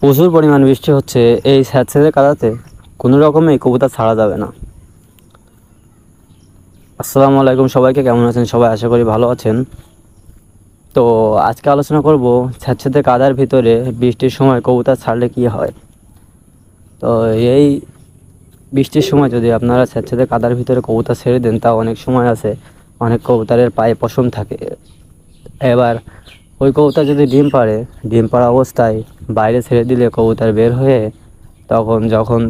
প্রচুর পরিমাণ বৃষ্টি হচ্ছে এই স্যাঁতস্যাঁতে কাদাতে কোনো রকমেই কবুতর ছাড়া যাবে না। আসসালামু আলাইকুম সবাইকে, কেমন আছেন? সবাই আশা করি ভালো আছেন। তো আজকে আলোচনা করব স্যাঁতস্যাঁতে কাদার ভিতরে বৃষ্টির সময় কবুতর ছাড়লে কি হয়। তো এই বৃষ্টির সময় যদি আপনারা স্যাঁতস্যাঁতে কাদার ভিতরে কবুতর ছেড়ে দেন, তা অনেক সময় আছে, অনেক কবুতরের পায়ে পশম থাকে। এবার ওই কবুতর যদি ডিম পাড়ে, ডিম পাড়া অবস্থায় বাইরে ছেড়ে দিলে কবুতর বের হয়ে তখন যখন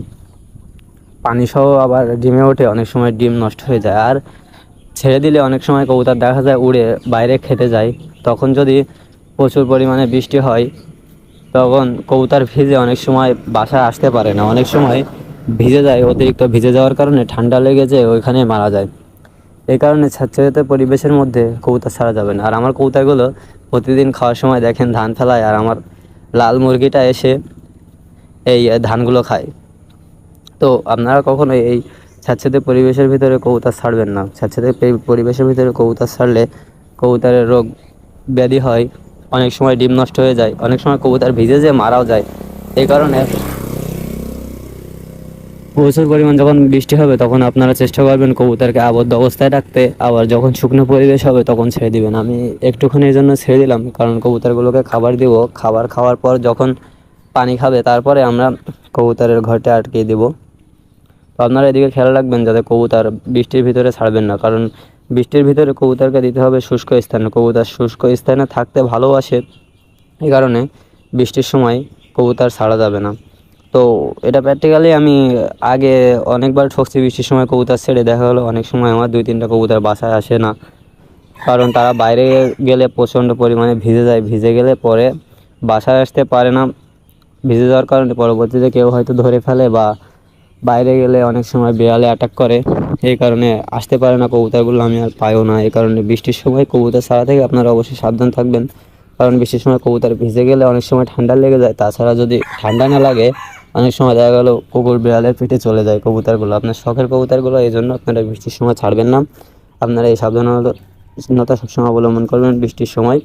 পানি সহ আবার ডিমে ওঠে, অনেক সময় ডিম নষ্ট হয়ে যায়। আর ছেড়ে দিলে অনেক সময় কবুতর দেখা যায় উড়ে বাইরে খেতে যায়। তখন যদি প্রচুর পরিমাণে বৃষ্টি হয়, তখন কবুতর ভিজে অনেক সময় বাসায় আসতে পারে না। অনেক সময় ভিজে যায়, অতিরিক্ত ভিজে যাওয়ার কারণে ঠান্ডা লেগে যায়, ওইখানে মারা যায়। এই কারণে স্যাঁতস্যাঁতে পরিবেশের মধ্যে কবুতর ছাড়া যাবে না। আর আমার কবুতরগুলো প্রতিদিন খাওয়ার সময় দেখেন ধান ফেলায়, আর আমার লাল মুরগিটা এসে এই ধানগুলো খায়। তো আপনারা কখনো এই স্যাঁতস্যাঁতে পরিবেশের ভিতরে কবুতর ছাড়বেন না। স্যাঁতস্যাঁতে পরিবেশের ভিতরে কবুতর ছাড়লে কবুতরের রোগ ব্যাধি হয়, অনেক সময় ডিম নষ্ট হয়ে যায়, অনেক সময় কবুতর ভিজে যেয়ে মারাও যায়। এই কারণে প্রচুর পরিমাণ যখন বৃষ্টি হবে, তখন আপনারা চেষ্টা করবেন কবুতরকে আবদ্ধ অবস্থায় রাখতে। আবার যখন শুকনো পরিবেশ হবে, তখন ছেড়ে দিবেন। আমি একটুখানির জন্য ছেড়ে দিলাম, কারণ কবুতরগুলোকে খাবার দিব। খাবার খাওয়ার পর যখন পানি খাবে, তারপরে আমরা কবুতরের ঘরটা আটকে দেব। তো আপনারা এদিকে খেয়াল রাখবেন যাতে কবুতর বৃষ্টির ভিতরে ছাড়বেন না, কারণ বৃষ্টির ভিতরে কবুতরকে দিতে হবে শুষ্ক স্থানে। কবুতর শুষ্ক স্থানে থাকতে ভালোবাসে, এই কারণে বৃষ্টির সময় কবুতর ছাড়া যাবে না। তো এটা প্র্যাকটিক্যালি আমি আগে অনেকবার ঠকছি বৃষ্টির সময় কবুতর ছেড়ে, দেখা হলো অনেক সময় আমার দুই তিনটা কবুতর বাসায় আসে না। কারণ তারা বাইরে গেলে প্রচণ্ড পরিমাণে ভিজে যায়, ভিজে গেলে পরে বাসায় আসতে পারে না। ভিজে যাওয়ার কারণে পরবর্তীতে কেউ হয়তো ধরে ফেলে বা বাইরে গেলে অনেক সময় বেড়ালে অ্যাটাক করে। এই কারণে আসতে পারে না কবুতরগুলো, আমি আর পাইও না। এই কারণে বৃষ্টির সময় কবুতর ছাড়া থেকে আপনারা অবশ্যই সাবধান থাকবেন। কারণ বৃষ্টির সময় কবুতর ভিজে গেলে অনেক সময় ঠান্ডা লেগে যায়। তাছাড়া যদি ঠান্ডা না লাগে অনেক সময় দেখা গেলো কুকুর বিড়ালের পিঠে চলে যায় কবুতরগুলো। আপনার শখের কবুতরগুলো এই জন্য আপনারা বৃষ্টির সময় ছাড়বেন না। আপনারা এই সাবধানতা সবসময় অবলম্বন করবেন বৃষ্টির সময়।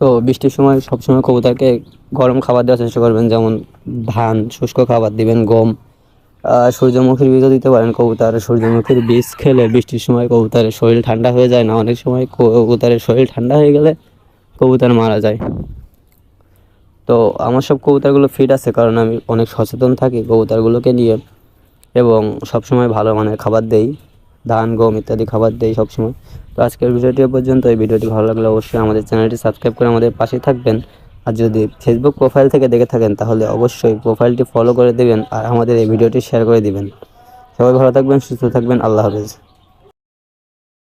তো বৃষ্টির সময় সবসময় কবুতরকে গরম খাবার দেওয়ার চেষ্টা করবেন, যেমন ধান, শুষ্ক খাবার দিবেন, গম সূর্যমুখীর বীজও দিতে পারেন কবুতর। সূর্যমুখীর বীজ খেলে বৃষ্টির সময় কবুতরের শরীর ঠান্ডা হয়ে যায় না। অনেক সময় কবুতরের শরীর ঠান্ডা হয়ে গেলে কবুতর মারা যায়। তো আমার সব কবুতরগুলো ফিট আছে কারণ আমি অনেক সচেতন থাকি কবুতরগুলোকে নিয়ে এবং সবসময় ভালো মানের খাবার দেই, ধান, গম ইত্যাদি খাবার দেই সবসময়। তো আজকের ভিডিওটি পর্যন্ত। এই ভিডিওটি ভালো লাগলে অবশ্যই আমাদের চ্যানেলটি সাবস্ক্রাইব করে আমাদের পাশে থাকবেন। আর যদি ফেসবুক প্রোফাইল থেকে দেখে থাকেন, তাহলে অবশ্যই প্রোফাইলটি ফলো করে দেবেন আর আমাদের এই ভিডিওটি শেয়ার করে দিবেন। সবাই ভালো থাকবেন, সুস্থ থাকবেন। আল্লাহ হাফেজ।